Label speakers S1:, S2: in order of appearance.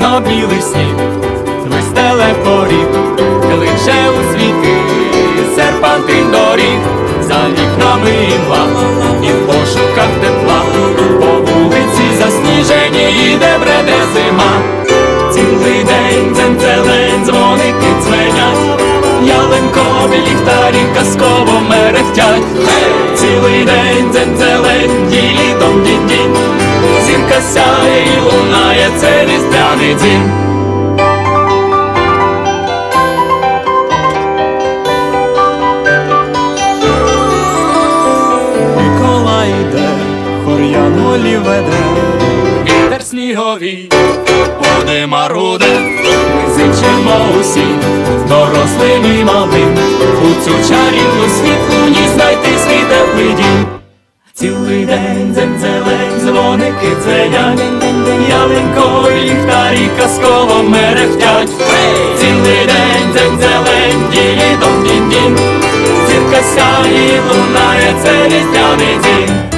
S1: білий сніг, вистеле поріг, кличе у світи, серпантин доріг, за вікнами імла, і в пошуках тепла, по вулиці засніжені, де бреде зима. Цілий день дзензелень, дзвоники дзвенять, ялинкові ліхтарі казково мерехтять. Цілий день дзензелень, ділі дом дінь Зірка сяє різдвяний дзвін. Микола йде, хор'янолі веде, вітер сніговий, буде маруде, ми зичимо усі, дорослим і малим, у цю чарівну світлу ніч знайти свій теплий дім. Цілий день дзензелень, дзвоники дзвенять, казково мерехтять. Цілий день дзензелень, ділі дом дін дін Зірка сяє, лунає, це різдвяний дім.